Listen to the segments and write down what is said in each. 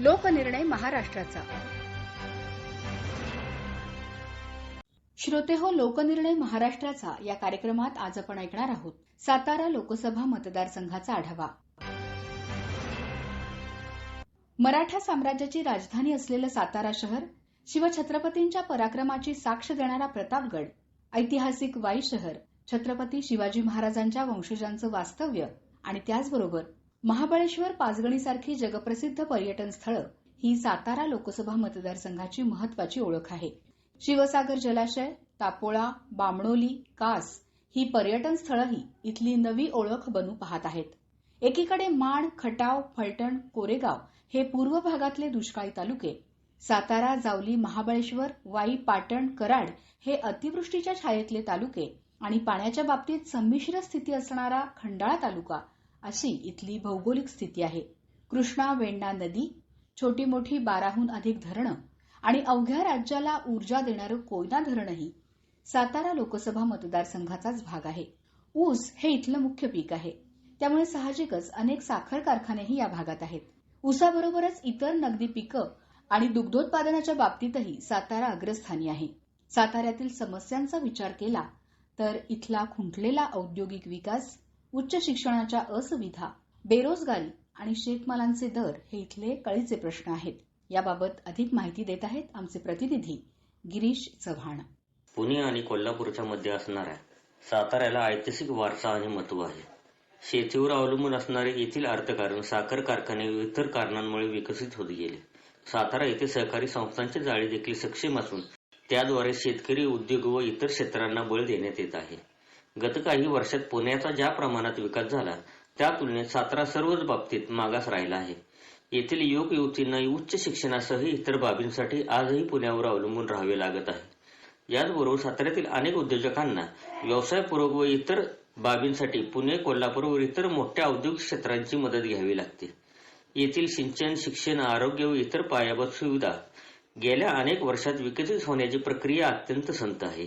लोकनिर्णय महाराष्ट्राचा. श्रोते हो लोकनिर्णय महाराष्ट्राचा या कार्यक्रमात आज आपण ऐकणार आहोत. सातारा लोकसभा मतदारसंघाचा आढावा. मराठा साम्राज्याची राजधानी असलेलं सातारा शहर शिवछत्रपतींच्या पराक्रमाची साक्ष देणारा प्रतापगड ऐतिहासिक वाई शहर छत्रपती शिवाजी महाराजांच्या वंशजांचं वास्तव्य आणि त्याचबरोबर महाबळेश्वर पाचगणीसारखी जगप्रसिद्ध पर्यटन स्थळं ही सातारा लोकसभा मतदारसंघाची महत्वाची ओळख आहे. शिवसागर जलाशय तापोळा बामणोली कास ही पर्यटन स्थळंही इथली नवी ओळख बनू पाहत आहेत. एकीकडे माण खटाव फलटण कोरेगाव हे पूर्व भागातले दुष्काळी तालुके सातारा जावली महाबळेश्वर वाई पाटण कराड हे अतिवृष्टीच्या छायेतले तालुके आणि पाण्याच्या बाबतीत संमिश्र स्थिती असणारा खंडाळा तालुका अशी इथली भौगोलिक स्थिती आहे. कृष्णा वेण्णा नदी छोटी मोठी बाराहून अधिक धरणं आणि अवघ्या राज्याला ऊर्जा देणारं कोयना धरणही सातारा लोकसभा मतदारसंघाचाच भाग आहे. ऊस हे इथलं मुख्य पीक आहे. त्यामुळे साहजिकच अनेक साखर कारखानेही या भागात आहेत. ऊसाबरोबरच इतर नगदी पिकं आणि दुग्धोत्पादनाच्या बाबतीतही सातारा अग्रस्थानी आहे. साताऱ्यातील समस्यांचा विचार केला तर इथला खुंटलेला औद्योगिक विकास उच्च शिक्षणाच्या असुविधा बेरोजगारी आणि शेतमालांचे दर हे इथले कळीचे प्रश्न आहेत. याबाबत अधिक माहिती देत आहेत आमचे प्रतिनिधी गिरीश चव्हाण. पुणे आणि कोल्हापूरच्या मध्ये असणाऱ्या साताऱ्याला ऐतिहासिक वारसा आणि महत्त्व आहे. शेतीवर अवलंबून असणारे येथील अर्थकारण साखर कारखाने इतर कारणांमुळे विकसित होत गेले. सातारा येथे सहकारी संस्थांचे जाळी देखील सक्षम असून त्याद्वारे शेतकरी उद्योग व इतर क्षेत्रांना बळ देण्यात येत आहे. गत काही वर्षात पुण्याचा ज्या प्रमाणात विकास झाला त्या तुलनेत सातारा सर्वच बाबतीत मागास राहिला आहे. येथील युवक युवतींना उच्च शिक्षणासह इतर बाबींसाठी आजही पुण्यावर अवलंबून राहावे लागत आहे. याचबरोबर साताऱ्यातील अनेक उद्योजकांना व्यवसायपूर्वक व इतर बाबींसाठी पुणे कोल्हापूर व इतर मोठ्या औद्योगिक क्षेत्रांची मदत घ्यावी लागते. येथील सिंचन शिक्षण आरोग्य व इतर पायाभूत सुविधा गेल्या अनेक वर्षात विकसित होण्याची प्रक्रिया अत्यंत संत आहे.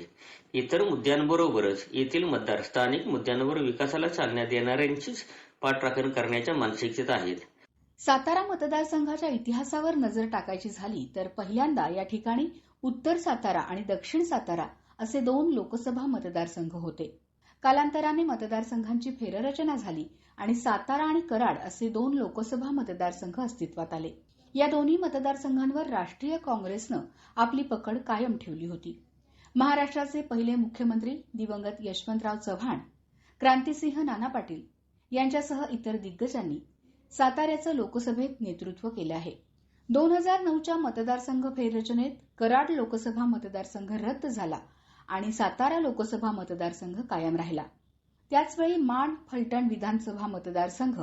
इतर मुद्द्यांबरोबरच येथील मतदार स्थानिक मुद्द्यांवर विकासाला चालना देणाऱ्यांचीच पाठराखण करण्याच्या मानसिकतेत आहेत. सातारा मतदारसंघाच्या इतिहासावर नजर टाकायची झाली तर पहिल्यांदा या ठिकाणी उत्तर सातारा आणि दक्षिण सातारा असे दोन लोकसभा मतदारसंघ होते. कालांतराने मतदारसंघांची फेररचना झाली आणि सातारा आणि कराड असे दोन लोकसभा मतदारसंघ अस्तित्वात आले. या दोन्ही मतदारसंघांवर राष्ट्रीय काँग्रेसनं आपली पकड कायम ठेवली होती. महाराष्ट्राचे पहिले मुख्यमंत्री दिवंगत यशवंतराव चव्हाण क्रांतिसिंह नाना पाटील यांच्यासह इतर दिग्गजांनी साताऱ्याचं लोकसभेत नेतृत्व केलं आहे. दोन हजार नऊच्या मतदारसंघ फेररचनेत कराड लोकसभा मतदारसंघ रद्द झाला आणि सातारा लोकसभा मतदारसंघ कायम राहिला. त्याचवेळी माण फलटण विधानसभा मतदारसंघ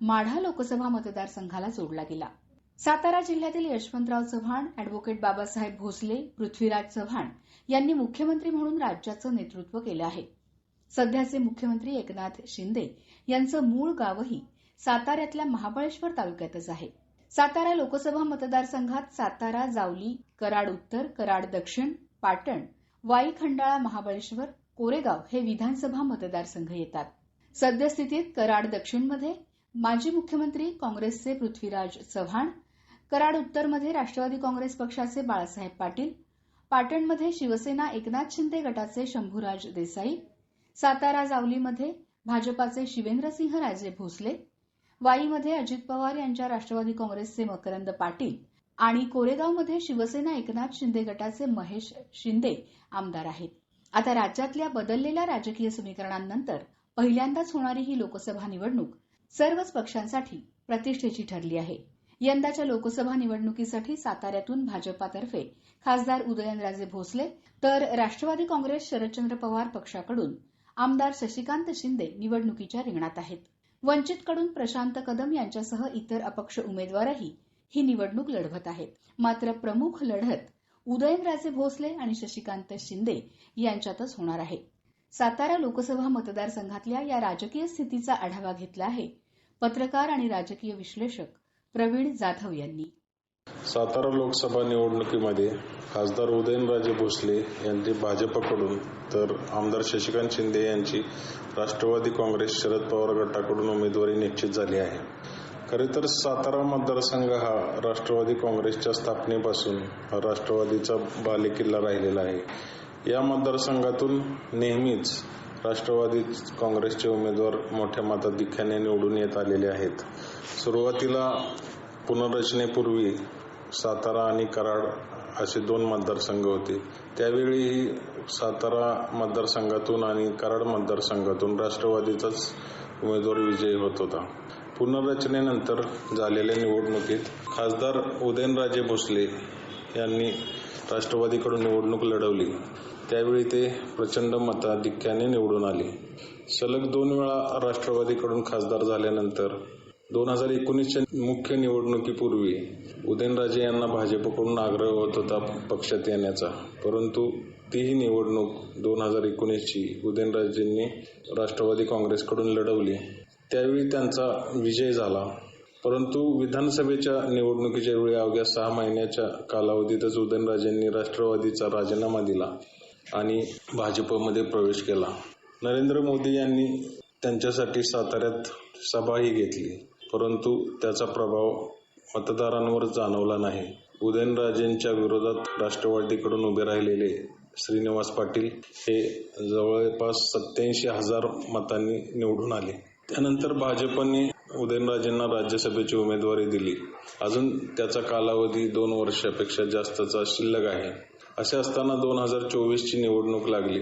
माढा लोकसभा मतदारसंघाला जोडला गेला. सातारा जिल्ह्यातील यशवंतराव चव्हाण अॅडव्होकेट बाबासाहेब भोसले पृथ्वीराज चव्हाण यांनी मुख्यमंत्री म्हणून राज्याचं नेतृत्व केलं आहे. सध्याचे मुख्यमंत्री एकनाथ शिंदे यांचं मूळ गावही साताऱ्यातल्या महाबळेश्वर तालुक्यातच आहे. सातारा लोकसभा मतदारसंघात सातारा जावली कराड उत्तर कराड दक्षिण पाटण वाई खंडाळा महाबळेश्वर कोरेगाव हे विधानसभा मतदारसंघ येतात. सद्यस्थितीत कराड दक्षिणमध्ये माजी मुख्यमंत्री काँग्रेसचे पृथ्वीराज चव्हाण कराड उत्तरमध्ये राष्ट्रवादी काँग्रेस पक्षाचे बाळासाहेब पाटील पाटणमध्ये शिवसेना एकनाथ शिंदे गटाचे शंभूराज देसाई सातारा जावलीमध्ये भाजपाचे शिवेंद्रसिंह राजे भोसले वाईमध्ये अजित पवार यांच्या राष्ट्रवादी काँग्रेसचे मकरंद पाटील आणि कोरेगावमध्ये शिवसेना एकनाथ शिंदे गटाचे महेश शिंदे आमदार आहेत. आता राज्यातल्या बदललेल्या राजकीय समीकरणांनंतर पहिल्यांदाच होणारी ही लोकसभा निवडणूक सर्वच पक्षांसाठी प्रतिष्ठेची ठरली आहे. यंदाच्या लोकसभा निवडणुकीसाठी साताऱ्यातून भाजपातर्फे खासदार उदयनराजे भोसले तर राष्ट्रवादी काँग्रेस शरदचंद्र पवार पक्षाकडून आमदार शशिकांत शिंदे निवडणुकीच्या रिंगणात आहेत. वंचितकडून प्रशांत कदम यांच्यासह इतर अपक्ष उमेदवारही ही निवडणूक लढवत आहेत. मात्र प्रमुख लढत उदयनराजे भोसले आणि शशिकांत शिंदे यांच्यातच होणार आहे. सातारा लोकसभा मतदारसंघातल्या या राजकीय स्थितीचा आढावा घेतला आहे. पत्रकार आणि राजकीय विश्लेषक प्रवीण जाधव यांनी. सातारा लोकसभा निवडणुकीमध्ये खासदार उदयनराजे भोसले यांची भाजपकडून तर आमदार शशिकांत शिंदे यांची राष्ट्रवादी काँग्रेस शरद पवार गटाकडून उमेदवारी निश्चित झाली आहे. खरे तर सातारा मतदारसंघ हा राष्ट्रवादी काँग्रेसच्या स्थापनेपासून राष्ट्रवादीचा बालेकिल्ला राहिलेला आहे. या मतदारसंघातून नेहमीच राष्ट्रवादी काँग्रेसचे उमेदवार मोठ्या मताधिक्याने निवडून येत आलेले आहेत. सुरुवातीला पुनर्रचनेपूर्वी सातारा आणि कराड असे दोन मतदारसंघ होते. त्यावेळीही सातारा मतदारसंघातून आणि कराड मतदारसंघातून राष्ट्रवादीचाच उमेदवार विजयी होत होता. पुनर्रचनेनंतर झालेल्या निवडणुकीत खासदार उदयनराजे भोसले यांनी राष्ट्रवादीकडून निवडणूक लढवली. त्यावेळी ते प्रचंड मताधिक्याने निवडून आले. सलग दोन वेळा राष्ट्रवादीकडून खासदार झाल्यानंतर दोन हजार एकोणीसच्या मुख्य निवडणुकीपूर्वी उदयनराजे यांना भाजपकडून आग्रह होत होता पक्षात येण्याचा. परंतु तीही निवडणूक दोन हजार एकोणीसची उदयनराजेंनी राष्ट्रवादी काँग्रेसकडून लढवली. त्यावेळी त्यांचा विजय झाला. परंतु विधानसभेच्या निवडणुकीच्या वेळी अवघ्या सहा महिन्याच्या कालावधीतच उदयनराजेंनी राष्ट्रवादीचा राजीनामा दिला. आणि भाजपमध्ये प्रवेश केला. नरेंद्र मोदी यांनी त्यांच्यासाठी साताऱ्यात सभाही घेतली परंतु त्याचा प्रभाव मतदारांवर जाणवला नाही. उदयनराजेंच्या विरोधात राष्ट्रवादीकडून उभे राहिलेले श्रीनिवास पाटील हे जवळपास सत्याऐंशी हजार मतांनी निवडून आले. त्यानंतर भाजपने उदयनराजेंना राज्यसभेची उमेदवारी दिली. अजून त्याचा कालावधी दोन वर्षापेक्षा जास्तचा शिल्लक आहे. असे असताना दोन हजार चोवीसची निवडणूक लागली.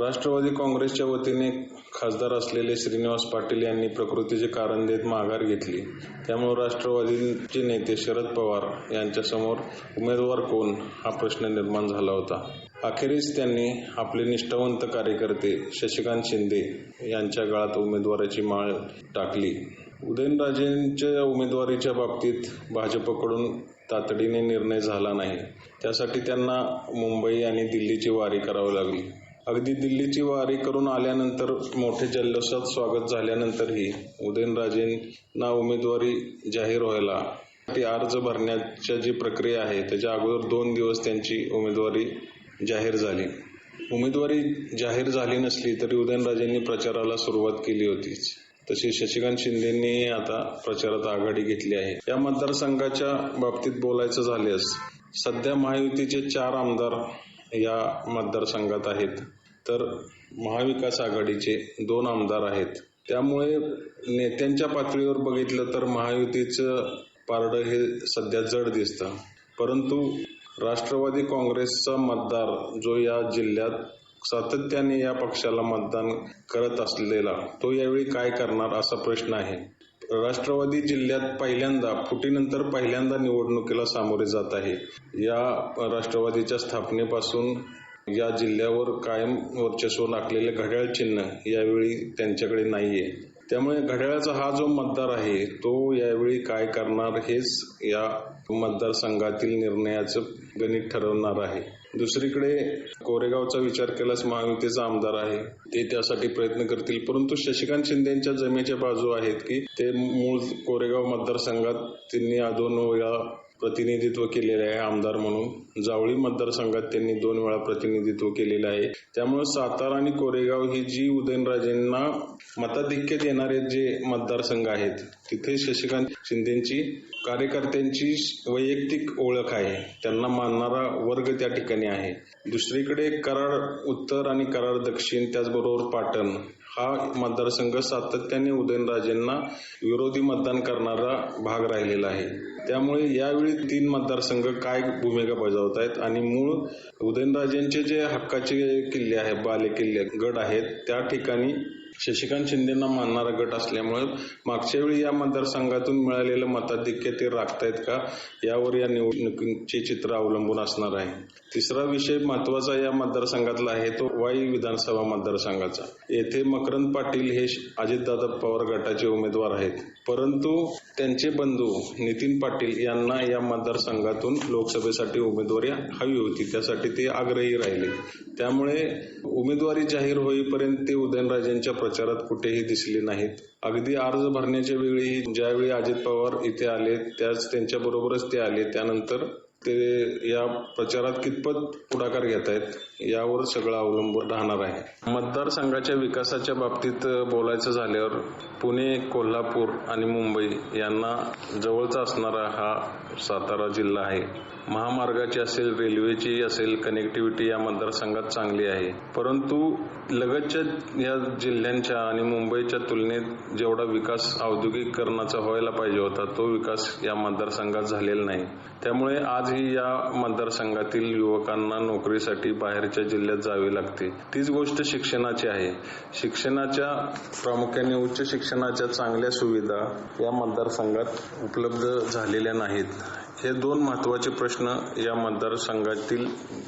राष्ट्रवादी काँग्रेसच्या वतीने खासदार असलेले श्रीनिवास पाटील यांनी प्रकृतीचे कारण देत माघार घेतली. त्यामुळे राष्ट्रवादीचे नेते शरद पवार यांच्यासमोर उमेदवार कोण हा प्रश्न निर्माण झाला होता. अखेरीस त्यांनी आपले निष्ठावंत कार्यकर्ते शशिकांत शिंदे यांच्या गळात उमेदवाराची माळ टाकली. उदयनराजेंच्या उमेदवारीच्या बाबतीत भाजपकडून तातडीने निर्णय झाला नाही. त्यासाठी त्यांना मुंबई आणि दिल्लीची वारी करावी लागली. अगदी दिल्लीची वारी करून आल्यानंतर मोठे जल्लोषात स्वागत झाल्यानंतरही उदयनराजेंना उमेदवारी जाहीर व्हायला ती अर्ज भरण्याच्या जी प्रक्रिया आहे त्याच्या अगोदर दोन दिवस त्यांची उमेदवारी जाहीर झाली. उमेदवारी जाहीर झाली नसली तरी उदयनराजेंनी प्रचाराला सुरुवात केली होतीच. तशी शशिकांत शिंदेनी आता प्रचारात आघाडी घेतली आहे. या मतदारसंघाच्या बाबतीत बोलायचं झाल्यास सध्या महायुतीचे चार आमदार या मतदारसंघात आहेत. तर महाविकास आघाडीचे दोन आमदार आहेत. त्यामुळे नेत्यांच्या पातळीवर बघितलं तर महायुतीचं पारडं हे सध्या जड दिसतं. परंतु राष्ट्रवादी काँग्रेसचा मतदार जो या जिल्ह्यात सातत्याने या पक्षाला मतदान करत असलेला तो यावेळी काय करणार असा प्रश्न आहे. राष्ट्रवादी जिल्ह्यात पहिल्यांदा फुटीनंतर पहिल्यांदा निवडणुकीला सामोरे जात आहे. या राष्ट्रवादीच्या स्थापनेपासून या जिल्ह्यावर कायम वर्चस्व राखलेले घड्याळ चिन्ह यावेळी त्यांच्याकडे नाहीये. त्यामुळे घड्याळाचा हा जो मतदार आहे तो यावेळी काय करणार हेच या मतदारसंघातील निर्णयाचं गणित ठरवणार आहे. दुसरीकडे कोरेगावचा विचार केल्यास महायुतीचा आमदार आहे. ते त्यासाठी प्रयत्न करतील. परंतु शशिकांत शिंदेच्या जमेच्या बाजू आहेत की ते मूळ कोरेगाव मतदारसंघात त्यांनी दोन वेळा प्रतिनिधित्व केलेले आहे आमदार म्हणून. जावळी मतदारसंघात त्यांनी दोन वेळा प्रतिनिधित्व केलेले आहे. त्यामुळे सातारा आणि कोरेगाव ही जी उदयनराजेंना मताधिक्य देणारे जे मतदारसंघ आहेत तिथे शशिकांत शिंदेची कार्यकर्त्यांची वैयक्तिक ओळख आहे. त्यांना मानणारा वर्ग त्या ठिकाणी आहे. दुसरीकडे कराड उत्तर आणि कराड दक्षिण त्याचबरोबर पाटण हा मतदारसंघ सातत्याने उदयनराजेंना विरोधी मतदान करणारा भाग राहिलेला आहे. त्यामुळे यावेळी तीन मतदारसंघ काय भूमिका बजावत आहेत आणि मूळ उदयनराजेंचे जे हक्काचे किल्ले आहेत बाले किल्ले गड आहेत त्या ठिकाणी शशिकांत शिंदेना मानणारा गट असल्यामुळे मागच्या वेळी या मतदारसंघातून मिळालेलं मताधिक्य ते राखतायत का? यावर या निवडणुकीचे चित्र अवलंबून असणार आहे. तिसरा विषय महत्त्वाचा या मतदारसंघातला आहे तो वाई विधानसभा मतदारसंघाचा. येथे मकरंद पाटील हे अजितदादा पवार गटाचे उमेदवार आहेत. परंतु त्यांचे बंधू नितीन पाटील यांना या मतदारसंघातून लोकसभेसाठी उमेदवारी हवी होती त्यासाठी ते आग्रही राहिले. त्यामुळे उमेदवारी जाहीर होईपर्यंत ते उदयनराजेंच्या प्रचारात कुठेही दिसले नाहीत. अगदी अर्ज भरण्याच्या वेळी ज्यावेळी अजित पवार इथे आले त्याच त्यांच्या बरोबरच ते आले. त्यानंतर ते या प्रचारात कितपत पुढाकार घेत आहेत यावर सगळं अवलंबून राहणार आहे. मतदारसंघाच्या विकासाच्या बाबतीत बोलायचं झाल्यावर पुणे कोल्हापूर आणि मुंबई यांना जवळचा असणारा हा सातारा जिल्हा आहे. महामार्गाची असेल रेल्वेची असेल कनेक्टिव्हिटी या मतदारसंघात चांगली आहे. परंतु लगतच्या या जिल्ह्यांच्या आणि मुंबईच्या तुलनेत जेवढा विकास औद्योगिकरणाचा व्हायला पाहिजे होता तो विकास या मतदारसंघात झालेला नाही. त्यामुळे आजही या मतदारसंघातील युवकांना नोकरीसाठी बाहेर बाहेरच्या जिल्ह्यात जावे लागते. तीच गोष्ट शिक्षणाची आहे. शिक्षणाच्या प्रामुख्याने उच्च शिक्षणाच्या चांगल्या सुविधा या मतदारसंघात उपलब्ध झालेल्या नाहीत. हे दोन महत्त्वाचे प्रश्न या मतदारसंघातील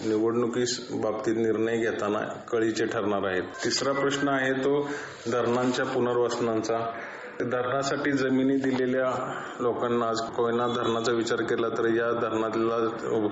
निवडणुकीस बाबतीत निर्णय घेताना कळीचे ठरणार आहेत. तिसरा प्रश्न आहे तो धरणांच्या पुनर्वसनांचा. धरणासाठी जमिनी दिलेल्या लोकांना आज कोयना धरणाचा विचार केला तर या धरणाला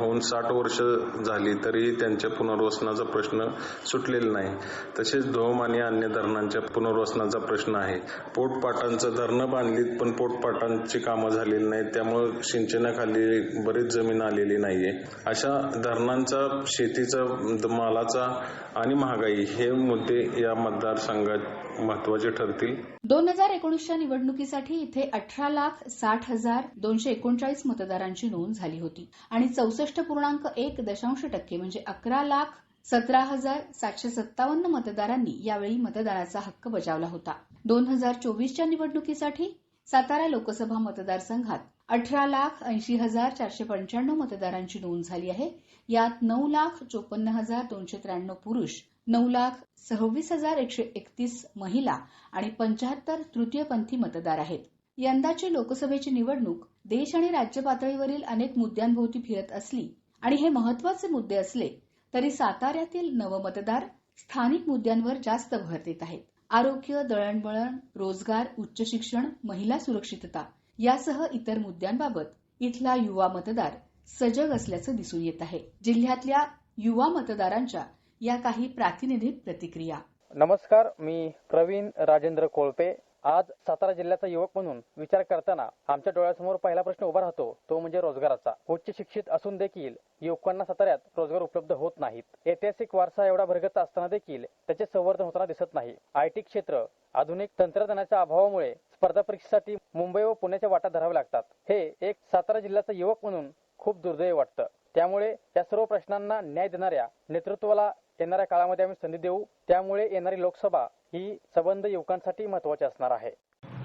होऊन साठ वर्ष झाली तरीही त्यांच्या पुनर्वसनाचा प्रश्न सुटलेला नाही. तसेच धोम आणि अन्य धरणांच्या पुनर्वसनाचा प्रश्न आहे. पोटपाटांचं धरणं बांधलीत पण पोटपाटांची कामं झालेली नाहीत. त्यामुळे सिंचनाखाली बरीच जमीन आलेली नाहीये. अशा धरणांचा शेतीचा मालाचा आणि महागाई हे मुद्दे या मतदारसंघात महत्त्वाचे ठरतील. दोन हजार एकोणीसच्या निवडणुकीसाठी इथे अठरा लाख साठ हजार दोनशे एकोणचाळीस मतदारांची नोंद झाली होती. आणि चौसष्ट पूर्णांक एक दशांश टक्के म्हणजे अकरा लाख सतरा हजार सातशे सत्तावन्न मतदारांनी यावेळी मतदानाचा हक्क बजावला होता. दोन हजार चोवीसच्या निवडणुकीसाठी सातारा लोकसभा मतदारसंघात अठरा लाख ऐंशी हजार चारशे पंच्याण्णव मतदारांची नोंद झाली आहे. यात नऊ लाख चोपन्न हजार दोनशे त्र्याण्णव पुरुष नऊ लाख सव्वीस हजार एकशे एकतीस महिला आणि पंच्याहत्तर तृतीयपंथी मतदार आहेत. यंदाची लोकसभेची निवडणूक देश आणि राज्य पातळीवरील अनेक मुद्द्यांभोवती फिरत असली आणि हे महत्त्वाचे मुद्दे असले तरी साताऱ्यातील नवमतदार स्थानिक मुद्द्यांवर जास्त भर देत आहेत. आरोग्य दळणवळण रोजगार उच्च शिक्षण महिला सुरक्षितता यासह इतर मुद्द्यांबाबत इथला युवा मतदार सजग असल्याचं दिसून येत आहे. जिल्ह्यातल्या युवा मतदारांच्या या काही प्रातिनिधिक प्रतिक्रिया. नमस्कार मी प्रवीण राजेंद्र कोळपे. आज सातारा जिल्ह्याचा युवक म्हणून विचार करताना आमच्या डोळ्यासमोर पहिला प्रश्न उभा राहतो तो म्हणजे रोजगाराचा. उच्च शिक्षित असून देखील युवकांना साताऱ्यात रोजगार उपलब्ध होत नाहीत. ऐतिहासिक वारसा एवढा भरगत असताना देखील त्याचे संवर्धन होताना दिसत नाही. आयटी क्षेत्र आधुनिक तंत्रज्ञानाच्या अभावामुळे स्पर्धा परीक्षेसाठी मुंबई व पुण्याच्या वाटा धराव्या लागतात. हे एक सातारा जिल्ह्याचा युवक म्हणून खूप दुर्दैव वाटतं. त्यामुळे या सर्व प्रश्नांना न्याय देणाऱ्या नेतृत्वाला येणाऱ्या काळामध्ये आम्ही संधी देऊ. त्यामुळे येणारी लोकसभा ही संबंध युवकांसाठी महत्वाची असणार आहे.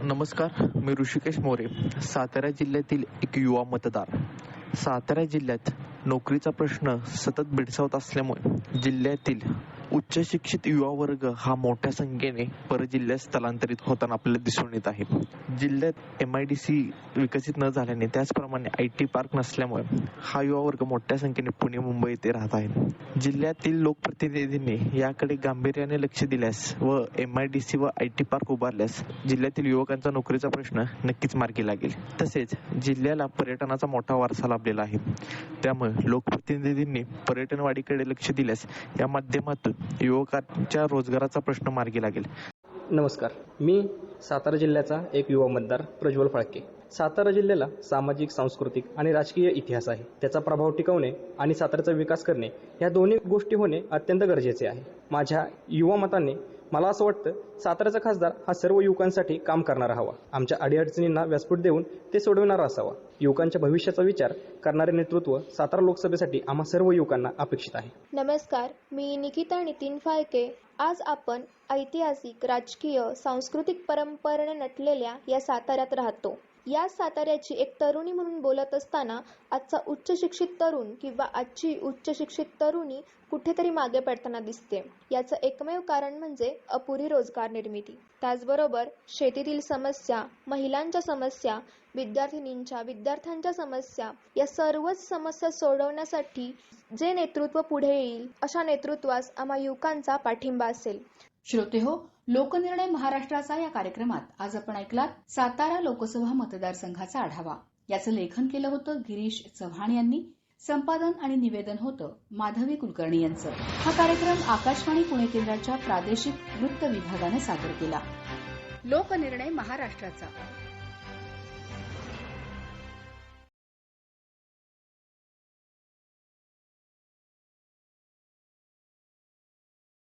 नमस्कार मी ऋषिकेश मोरे सातारा जिल्ह्यातील एक युवा मतदार. सातारा जिल्ह्यात नोकरीचा प्रश्न सतत भेडसावत असल्यामुळे जिल्ह्यातील उच्च शिक्षित युवा वर्ग हा मोठ्या संख्येने परजिल्ह्यात स्थलांतरित होताना आपल्याला दिसून येत आहे. जिल्ह्यात एम आय डी सी विकसित न झाल्याने त्याचप्रमाणे आय टी पार्क नसल्यामुळे हा युवा वर्ग मोठ्या संख्येने पुणे मुंबई येथे राहत आहे. जिल्ह्यातील लोकप्रतिनिधींनी याकडे गांभीर्याने लक्ष दिल्यास व एम आय डी सी व आय टी पार्क उभारल्यास जिल्ह्यातील युवकांचा नोकरीचा प्रश्न नक्कीच मार्गी लागेल. तसेच जिल्ह्याला पर्यटनाचा मोठा वारसा लाभलेला आहे. त्यामुळे लोकप्रतिनिधींनी पर्यटनवाढीकडे लक्ष दिल्यास या माध्यमातून युवकांच्या रोजगाराचा प्रश्न मार्गी लागेल. नमस्कार. मी सातारा जिल्ह्याचा एक युवा मतदार प्रज्वल फाळके सातारा जिल्ह्याला सामाजिक सांस्कृतिक आणि राजकीय इतिहास आहे. त्याचा प्रभाव टिकवणे आणि साताऱ्याचा विकास करणे या दोन्ही गोष्टी होणे अत्यंत गरजेचे आहे. माझ्या युवा मताने मला असं वाटतं साताऱ्याचा खासदार हा सर्व युवकांसाठी काम करणारा हवा. आमच्या अडीअडचणींना व्यासपीठ देऊन ते सोडविणारा असावा. युवकांच्या भविष्याचा विचार करणारे नेतृत्व सातारा लोकसभेसाठी आम्हा सर्व युवकांना अपेक्षित आहे. नमस्कार मी निकिता नितीन फाळके. आज आपण ऐतिहासिक राजकीय सांस्कृतिक परंपरेने नटलेल्या या साताऱ्यात राहतो. या साताऱ्याची एक तरुणी म्हणून बोलत असताना आजचा उच्च शिक्षित तरुण किंवा आजची उच्च शिक्षित तरुणी कुठेतरी मागे पडताना दिसते. याचं एकमेव कारण म्हणजे अपुरी रोजगार निर्मिती. त्याचबरोबर शेतीतील समस्या महिलांच्या समस्या विद्यार्थिनींच्या विद्यार्थ्यांच्या समस्या या सर्वच समस्या सोडवण्यासाठी जे नेतृत्व पुढे येईल अशा नेतृत्वास आम्हा युवकांचा पाठिंबा असेल. श्रोते हो लोकनिर्णय महाराष्ट्राचा या कार्यक्रमात आज आपण ऐकलात सातारा लोकसभा मतदारसंघाचा आढावा. याचं लेखन केलं होतं गिरीश चव्हाण यांनी. संपादन आणि निवेदन होतं माधवी कुलकर्णी यांचं. हा कार्यक्रम आकाशवाणी पुणे केंद्राच्या प्रादेशिक वृत्त विभागानं सादर केला. लोकनिर्णय महाराष्ट्राचा.